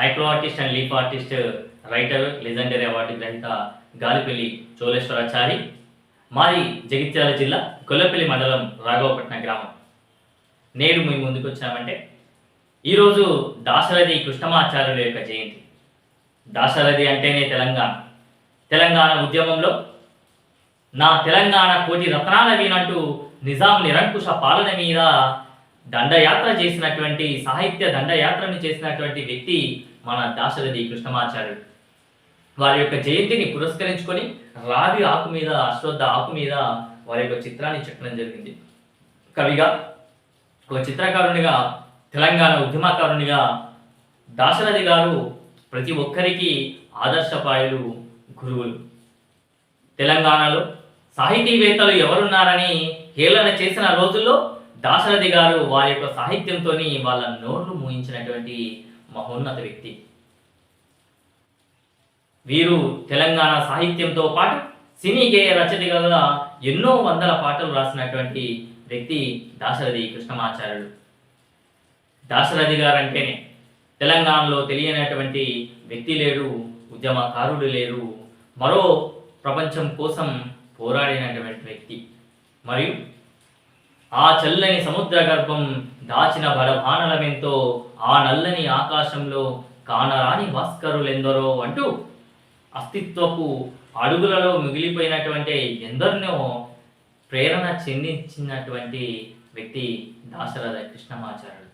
Micro artist and leaf artist writer legendary award గ్రహీత గాలిపల్లి చోళేశ్వరాచారి మాది జగిత్యాల జిల్లా గొల్లపల్లి మండలం రాఘవపట్నం గ్రామం. నేడు మేము ముందుకు వచ్చామంటే ఈరోజు దాశరథి కృష్ణమాచార్యుల యొక్క జయంతి. దాశరథి అంటేనే తెలంగాణ. తెలంగాణ ఉద్యమంలో నా తెలంగాణ కోటి రత్నాల వీనంటూ నిజాం నిరంకుశ పాలన మీద దండయాత్ర చేసినటువంటి సాహిత్య దండయాత్రను చేసినటువంటి వ్యక్తి మన దాశరథి కృష్ణమాచార్యుడు. వారి యొక్క జయంతిని పురస్కరించుకొని రావి ఆకు మీద అశ్వద్ధ ఆకు మీద వారి యొక్క చిత్రాన్ని చెక్కడం జరిగింది. కవిగా ఒక చిత్రకారునిగా తెలంగాణ ఉద్యమకారునిగా దాశరథి గారు ప్రతి ఒక్కరికి ఆదర్శపాయులు గురువులు. తెలంగాణలో సాహితీవేత్తలు ఎవరున్నారని హేళన చేసిన రోజుల్లో దాశరథి గారు వారి యొక్క సాహిత్యంతో వాళ్ళ నోట్లు మూయించినటువంటి మహోన్నత వ్యక్తి. వీరు తెలంగాణ సాహిత్యంతో పాటు సినీ గేయ రచయితగా ఎన్నో వందల పాటలు రాసినటువంటి వ్యక్తి దాశరథి కృష్ణమాచార్యుడు. దాశరథి గారు అంటేనే తెలంగాణలో తెలియనటువంటి వ్యక్తి లేరు ఉద్యమకారుడు లేరు మరో ప్రపంచం కోసం పోరాడినటువంటి వ్యక్తి. మరియు ఆ చల్లని సముద్ర గర్భం దాచిన బలభానలమెంతో ఆ నల్లని ఆకాశంలో కానరాని భాస్కరులెందరో అంటూ అస్తిత్వపు అడుగులలో మిగిలిపోయినటువంటి ఎందరినో ప్రేరణ చెందించినటువంటి వ్యక్తి దాశరథ కృష్ణమాచార్యుడు.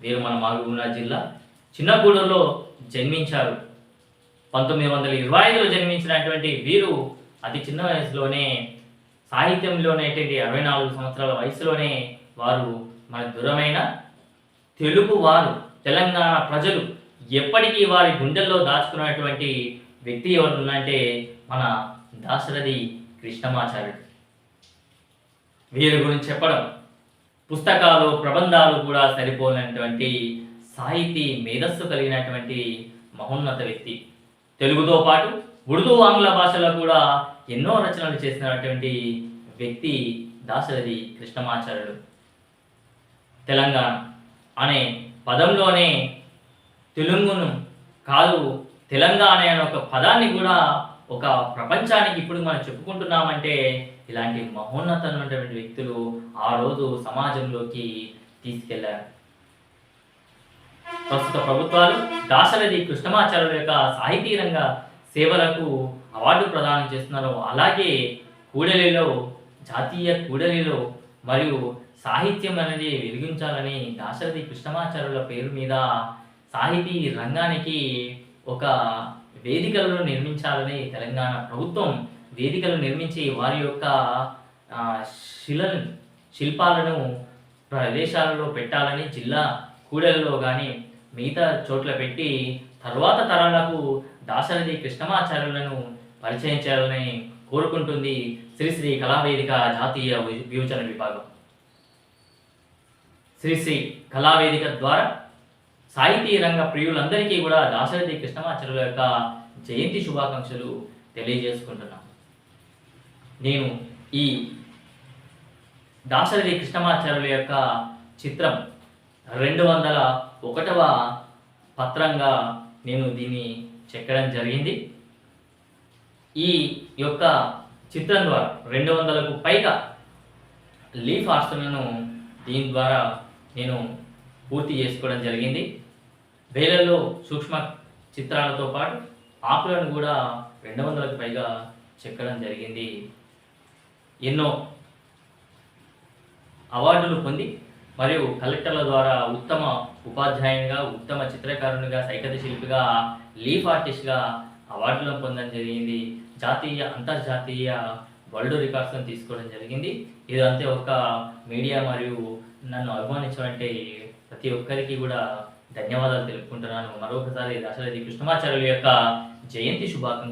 వీరు మన మహబూబ్నగర్ జిల్లా చిన్నగూడూరులో జన్మించారు. పంతొమ్మిది వందల ఇరవై ఐదులో జన్మించినటువంటి వీరు అతి చిన్న వయసులోనే సాహిత్యంలోనేటువంటి అరవై నాలుగు సంవత్సరాల వయసులోనే వారు మన దూరమైన తెలుగు వారు తెలంగాణ ప్రజలు ఎప్పటికీ వారి గుండెల్లో దాచుకున్నటువంటి వ్యక్తి ఎవరు అంటే మన దాశరథి కృష్ణమాచార్యుడు. వీరి గురించి చెప్పడం పుస్తకాలు ప్రబంధాలు కూడా సరిపోయినటువంటి సాహితీ మేధస్సు కలిగినటువంటి మహోన్నత వ్యక్తి. తెలుగుతో పాటు ఉర్దూ ఆంగ్ల భాషలో కూడా ఎన్నో రచనలు చేసినటువంటి వ్యక్తి దాశరథి కృష్ణమాచార్యుడు. తెలంగాణ అనే పదంలోనే తెలుగును కాదు తెలంగాణ అనే ఒక పదాన్ని కూడా ఒక ప్రపంచానికి ఇప్పుడు మనం చెప్పుకుంటున్నామంటే ఇలాంటి మహోన్నతమైనటువంటి వ్యక్తులు ఆ రోజు సమాజంలోకి తీసుకెళ్ళారు. ప్రస్తుత ప్రభుత్వాలు దాశరథి కృష్ణమాచార్యుల యొక్క సాహితీ రంగ సేవలకు అవార్డు ప్రదానం చేస్తున్నారు. అలాగే కూడలిలో జాతీయ కూడలిలో మరియు సాహిత్యం అనేది వెలిగించాలని దాశరథి కృష్ణమాచార్యుల పేరు మీద సాహితీ రంగానికి ఒక వేదికలను నిర్మించాలని తెలంగాణ ప్రభుత్వం వేదికలు నిర్మించి వారి యొక్క శిలను శిల్పాలను ప్రదేశాలలో పెట్టాలని జిల్లా కూడలలో కానీ మిగతా చోట్ల పెట్టి తర్వాత తరాలకు దాశరథి కృష్ణమాచార్యులను పరిచయం చేయాలని కోరుకుంటుంది శ్రీశ్రీ కళావేదిక జాతీయ విభజన విభాగం. శ్రీశ్రీ కళావేదిక ద్వారా సాహితీ రంగ ప్రియులందరికీ కూడా దాశరథి కృష్ణమాచార్యుల యొక్క జయంతి శుభాకాంక్షలు తెలియజేసుకుంటున్నాను నేను ఈ దాశరథి కృష్ణమాచార్యుల యొక్క చిత్రం రెండు వందల ఒకటవ పత్రంగా నేను దీన్ని చెక్కడం జరిగింది. ఈ యొక్క చిత్రం ద్వారా రెండు వందలకు పైగా లీఫ్ ఆర్ట్స్లను దీని ద్వారా నేను పూర్తి చేసుకోవడం జరిగింది. వేలల్లో సూక్ష్మ చిత్రాలతో పాటు ఆకులను కూడా రెండు వందలకు పైగా చెక్కడం జరిగింది. ఎన్నో అవార్డులు పొంది మరియు కలెక్టర్ల ద్వారా ఉత్తమ ఉపాధ్యాయునిగా ఉత్తమ చిత్రకారునిగా సైకత శిల్పిగా లీఫ్ ఆర్టిస్ట్గా అవార్డులను పొందడం జరిగింది. జాతీయ అంతర్జాతీయ వరల్డ్ రికార్డ్స్ని తీసుకోవడం జరిగింది. ఇదంతే ఒక మీడియా మరియు నన్ను అభిమానించినటువంటి ప్రతి ఒక్కరికి కూడా ధన్యవాదాలు తెలుపుకుంటున్నాను. మరొకసారి దశరథి కృష్ణమాచార్యుల యొక్క జయంతి శుభాకాంక్ష